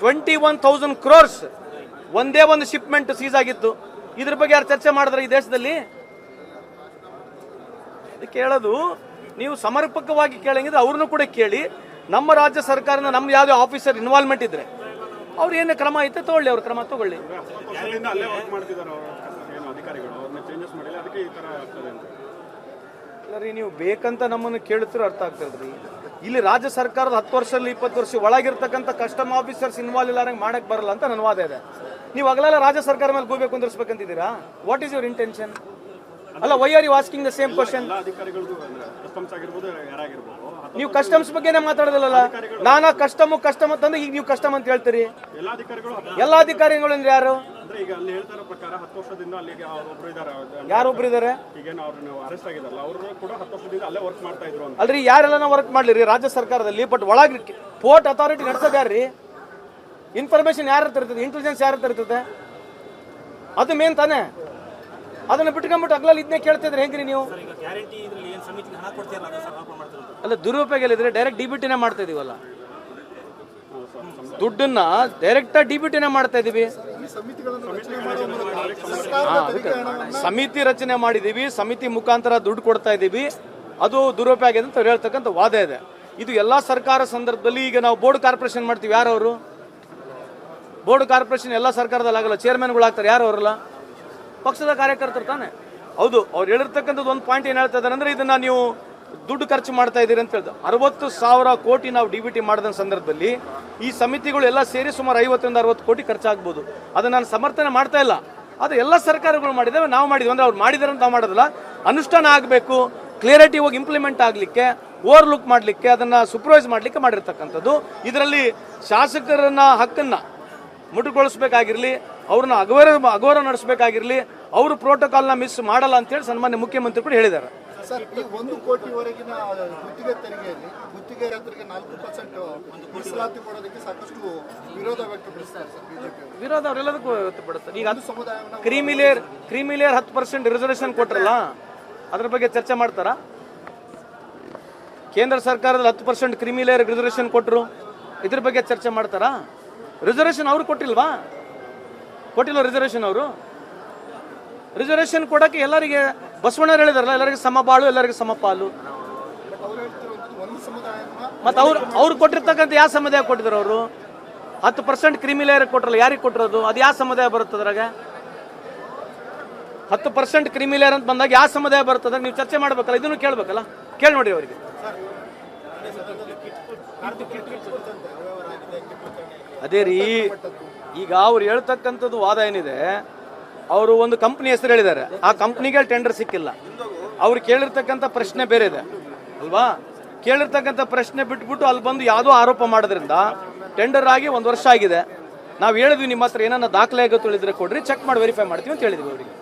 Twenty one thousand crores ಒಂದೇ ಒಂದು shipment seize ಆಗಿತ್ತು. ಇದ್ರ ಬಗ್ಗೆ ಯಾರು ಚರ್ಚೆ ಮಾಡಿದ್ರೆ ಈ ದೇಶದಲ್ಲಿ? ಕೇಳೋದು ನೀವು ಸಮರ್ಪಕವಾಗಿ ಕೇಳಂಗಿದ್ರೆ ಅವ್ರನ್ನೂ ಕೂಡ ಕೇಳಿ. ನಮ್ಮ ರಾಜ್ಯ ಸರ್ಕಾರನ ನಮ್ಮ ಯಾವುದೇ ಆಫೀಸರ್ ಇನ್ವಾಲ್ವ್ಮೆಂಟ್ ಇದ್ರೆ. ಅವ್ರು ಏನು ಕ್ರಮ ಐತೆ ತಗೊಳ್ಳಿ ಅವ್ರ ಕ್ರಮ ತಗೊಳ್ಳಿ. ಇಲ್ಲ ರೀ ನೀವು ಬೇಕಂತ ನಮ್ಮನ್ನು ಕೇಳುತ್ತಿರೋ ಅರ್ಥ ಆಗ್ತದ್ರಿ ಇಲ್ಲಿ ರಾಜ್ಯ ಸರ್ಕಾರದ ಹತ್ತು ವರ್ಷದಲ್ಲಿ ಇಪ್ಪತ್ತು ವರ್ಷ ಒಳಗಿರ್ತಕ್ಕಂಥ ಕಸ್ಟಮ್ ಆಫೀಸರ್ಸ್ ಇನ್ವಾಲ್ವ್ ಇಲ್ಲಾರಂಗೆ ಮಾಡಕ್ ಬರಲ್ಲ ಅಂತ ನನ್ನ ವಾದ ಇದೆ. ನೀವು ಅಗಲೆಲ್ಲ ರಾಜ್ಯ ಸರ್ಕಾರ ಮೇಲೆ ಕೂಬೇಕು ಕುಂದಿರ್ಸ್ಬೇಕಂತಿದ್ದೀರಾ? ವಾಟ್ ಈಸ್ ಯುವರ್ ಇಂಟೆನ್ಷನ್ ಅಲ್ಲ why are you asking the same question ನೀವು ಕಸ್ಟಮ್ಸ್ ಬಗ್ಗೆನೇ ಮಾತಾಡೋದಿಲ್ಲಲ್ಲ ನಾನಾ ಕಸ್ಟಮ್ ಕಸ್ಟಮ್ ಅಂತಂದ್ರೆ ಈಗ ನೀವು ಕಸ್ಟಮ್ ಅಂತ ಹೇಳ್ತೀರಿ? ಎಲ್ಲ ಅಧಿಕಾರಿಗಳು ಹತ್ತು- ಎಲ್ಲ ಅಧಿಕಾರಿಗಳು ಅಂದ್ರೆ ಯಾರು? ಅಂದ್ರೆ ಈಗ ಅಲ್ಲಿ ಹೇಳ್ತಾರ ಪ್ರಕಾರ ಹತ್ತು ವರ್ಷದಿಂದ ಅಲ್ಲಿಗೆ ಒಬ್ರು ಇದಾರೆ. ಯಾರೊಬ್ರು ಇದಾರೆ ಈಗೇನು ಅವ್ರನ್ನ ಅರೆಸ್ಟ್ ಆಗಿದಾರಲ್ಲ ಅವರು ಕೂಡ ಹತ್ತು ವರ್ಷದಿಂದ ಅಲ್ಲೇ ವರ್ಕ್ ಮಾಡ್ತಾ ಇದ್ರು ಅಂತ. ಅಲ್ರಿ ಯಾರೆಲ್ಲ ವರ್ಕ್ ಮಾಡ್ಲಿರಿ? ರಾಜ್ಯ ಸರ್ಕಾರದಲ್ಲಿ ಬಟ್ ಒಳಗೆ ಪೋರ್ಟ್ ಅಥಾರಿಟಿ ನಡೆಸೋದು ಯಾರ್ರಿ ಇನ್ಫಾರ್ಮೇಶನ್ ಯಾರ ಹತ್ರ ಇರ್ತದೆ? ಇಂಟೆಲಿಜೆನ್ಸ್ ಯಾರ ಹತ್ರ ಇರ್ತದೆ? ಅದು ಮೇನ್ ತಾನೇ? ಅದನ್ನ ಬಿಟ್ಕೊಂಡ್ಬಿಟ್ಟು ಅಗ್ಲಲ್ಲಿ ಇದನ್ನೇ ಕೇಳ್ತಿದ್ರೆ ಹೆಂಗ್ರಿ ನೀವು? ಅಲ್ಲ ದುರುಪಯೋಗ ಇದ್ರೆ ಡೈರೆಕ್ಟ್ ಡಿಬಿಟಿನೇ ಮಾಡ್ತಾ ಇದೀವಲ್ಲ. ದುಡ್ಡನ್ನ ಡೈರೆಕ್ಟ್ ಡಿಬಿಟಿನೇ ಮಾಡ್ತಾ ಇದೀವಿ. ಸಮಿತಿ ರಚನೆ ಮಾಡಿದೀವಿ ಸಮಿತಿ ಮುಖಾಂತರ ದುಡ್ಡು ಕೊಡ್ತಾ ಇದ್ದೀವಿ. ಅದು ದುರುಪಯೋಗ ಆಗಿದೆ ಅಂತ ಹೇಳ್ತಕ್ಕಂಥ ವಾದ ಇದೆ. ಇದು ಎಲ್ಲಾ ಸರ್ಕಾರ ಸಂದರ್ಭದಲ್ಲಿ ಈಗ ನಾವು ಬೋರ್ಡ್ ಕಾರ್ಪೊರೇಷನ್ ಮಾಡ್ತೀವಿ, ಯಾರು ಅವರು? ಬೋರ್ಡ್ ಕಾರ್ಪೊರೇಷನ್ ಎಲ್ಲ ಸರ್ಕಾರದಲ್ಲಿ ಆಗಲ್ಲ ಚೇರ್ಮನ್ಗಳು ಆಗ್ತಾರೆ, ಯಾರು ಅವರಲ್ಲ? ಪಕ್ಷದ ಕಾರ್ಯಕರ್ತರು ತಾನೆ. ಹೌದು, ಅವ್ರು ಹೇಳಿರ್ತಕ್ಕಂಥದ್ದು ಒಂದು ಪಾಯಿಂಟ್ ಏನು ಹೇಳ್ತಾ ಇದ್ದಾರೆ ಅಂದ್ರೆ ಇದನ್ನ ನೀವು ದುಡ್ಡು ಖರ್ಚು ಮಾಡ್ತಾ ಇದ್ದೀರಿ ಅಂತ ಹೇಳಿದ್ರು ಅರವತ್ತು ಸಾವಿರ ಕೋಟಿ ನಾವು ಡಿ ಬಿ ಟಿ ಮಾಡಿದ ಸಂದರ್ಭದಲ್ಲಿ ಈ ಸಮಿತಿಗಳು ಎಲ್ಲ ಸೇರಿ ಸುಮಾರು ಐವತ್ತರಿಂದ ಅರವತ್ತು ಕೋಟಿ ಖರ್ಚಾಗ್ಬೋದು. ಅದನ್ನು ನಾನು ಸಮರ್ಥನೆ ಮಾಡ್ತಾ ಇಲ್ಲ. ಅದು ಎಲ್ಲ ಸರ್ಕಾರಗಳು ಮಾಡಿದ್ದೇವೆ ನಾವು ಮಾಡಿದ್ವಿ. ಅಂದರೆ ಅವ್ರು ಮಾಡಿದಾರೆ ಅಂತ ನಾವು ಮಾಡೋದಿಲ್ಲ. ಅನುಷ್ಠಾನ ಆಗಬೇಕು ಕ್ಲಿಯರಿಟಿ ಹೋಗಿ ಇಂಪ್ಲಿಮೆಂಟ್ ಆಗಲಿಕ್ಕೆ ಓವರ್ ಲುಕ್ ಮಾಡಲಿಕ್ಕೆ, ಅದನ್ನು ಸೂಪರ್ವೈಸ್ ಮಾಡಲಿಕ್ಕೆ ಮಾಡಿರ್ತಕ್ಕಂಥದ್ದು. ಇದರಲ್ಲಿ ಶಾಸಕರನ್ನ ಹಕ್ಕನ್ನ ಮುಟುಗೊಳಿಸ್ಬೇಕಾಗಿರಲಿ ಅವ್ರನ್ನ ಅಗೌರವ ಅಗೌರವ ನಡೆಸಬೇಕಾಗಿರಲಿ, ಅವರು ಪ್ರೋಟೋಕಾಲ್ನ ಮಿಸ್ ಮಾಡಲ್ಲ ಅಂತೇಳಿ ಸನ್ಮಾನ್ಯ ಮುಖ್ಯಮಂತ್ರಿ ಕೂಡ ಹೇಳಿದ್ದಾರೆ. ಸರ್ ಈ ಒಂದು ಕೋಟಿವರೆಗಿನ ಗುತ್ತಿಗೆ ತೆರಿಗೆಯಲ್ಲಿ ಗುತ್ತಿಗೆ ರೈತರಿಗೆ ನಾಲ್ಕು ಪರ್ಸೆಂಟ್ ಮೀಸಲಾತಿ ಕೊಡೋದಕ್ಕೆ ಸಾಕಷ್ಟು ವಿರೋಧ ವ್ಯಕ್ತಪಡಿಸ್ತಾರೆ ಸರ್ ಬಿಜೆಪಿ ವಿರೋಧ ಅವರೆಲ್ಲದಕ್ಕೂ ವ್ಯಕ್ತಪಡಿಸ್ತಾರೆ. ಈಗ ಅದು ಸಮುದಾಯವನ್ನು ಕ್ರೀಮಿ ಲೇಯರ್ ಹತ್ತು ಪರ್ಸೆಂಟ್ ರಿಸರ್ವೇಷನ್ ಕೊಟ್ರಲ್ಲ ಅದ್ರ ಬಗ್ಗೆ ಚರ್ಚೆ ಮಾಡ್ತಾರಾ? ಕೇಂದ್ರ ಸರ್ಕಾರದಲ್ಲಿ ಹತ್ತು ಪರ್ಸೆಂಟ್ ಕ್ರಿಮಿಲೇಯರ್ ರಿಸರ್ವೇಷನ್ ಕೊಟ್ಟರು ಇದ್ರ ಬಗ್ಗೆ ಚರ್ಚೆ ಮಾಡ್ತಾರಾ? ರಿಸರ್ವೇಷನ್ ಅವ್ರು ಕೊಟ್ಟಿಲ್ವಾ? ಕೊಟ್ಟಿಲ್ಲ ರಿಸರ್ವೇಷನ್ ಅವರು? ರಿಸರ್ವೇಷನ್ ಕೊಡಕ್ಕೆ ಎಲ್ಲರಿಗೆ ಬಸವಣ್ಣರು ಹೇಳಿದಾರಲ್ಲ, ಎಲ್ಲರಿಗೂ ಸಮ ಬಾಳು, ಎಲ್ಲರಿಗೂ ಸಮ ಪಾಲು. ಮತ್ತೆ ಅವ್ರು ಅವ್ರು ಕೊಟ್ಟಿರ್ತಕ್ಕಂಥ ಯಾವ ಸಮುದಾಯ ಕೊಟ್ಟಿದ್ರು ಅವರು? ಹತ್ತು ಪರ್ಸೆಂಟ್ ಕ್ರಿಮಿಲೇಯರ್ ಕೊಟ್ಟರಲ್ಲ ಯಾರಿಗೆ ಕೊಟ್ಟಿರೋದು ಅದು ಯಾವ ಸಮುದಾಯ ಬರುತ್ತೆ ಅದ್ರಾಗ? ಹತ್ತು ಪರ್ಸೆಂಟ್ ಕ್ರಿಮಿಲೇಯರ್ ಅಂತ ಬಂದಾಗ ಯಾವ ಸಮುದಾಯ ಬರ್ತದೆ ನೀವು ಚರ್ಚೆ ಮಾಡ್ಬೇಕಲ್ಲ, ಇದನ್ನು ಕೇಳ್ಬೇಕಲ್ಲ? ಕೇಳಿ ನೋಡಿ ಅವರಿಗೆ. ಅದೇ ರೀ, ಈಗ ಅವ್ರು ಹೇಳ್ತಕ್ಕಂಥದ್ದು ವಾದ ಏನಿದೆ ಅವರು ಒಂದು ಕಂಪ್ನಿ ಹೆಸರು ಹೇಳಿದ್ದಾರೆ. ಆ ಕಂಪ್ನಿಗೆ ಟೆಂಡರ್ ಸಿಕ್ಕಿಲ್ಲ. ಅವ್ರು ಕೇಳಿರ್ತಕ್ಕಂಥ ಪ್ರಶ್ನೆ ಬೇರೆ ಇದೆ. ಅಲ್ವಾ? ಕೇಳಿರ್ತಕ್ಕಂಥ ಪ್ರಶ್ನೆ ಬಿಟ್ಬಿಟ್ಟು ಅಲ್ಲಿ ಬಂದು ಯಾವುದೋ ಆರೋಪ ಮಾಡೋದ್ರಿಂದ ಟೆಂಡರ್ ಆಗಿ ಒಂದು ವರ್ಷ ಆಗಿದೆ. ನಾವು ಹೇಳಿದ್ವಿ ನಿಮ್ಮ ಹತ್ರ ಏನನ್ನ ದಾಖಲೆ ಆಗೋ ತಿಳಿದ್ರೆ ಕೊಡ್ರಿ ಚೆಕ್ ಮಾಡಿ ವೆರಿಫೈ ಮಾಡ್ತೀವಿ ಅಂತ ಹೇಳಿದ್ವಿ ಅವರಿಗೆ.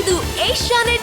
ಇದು ಏಷ್ಯಾನೆಟ್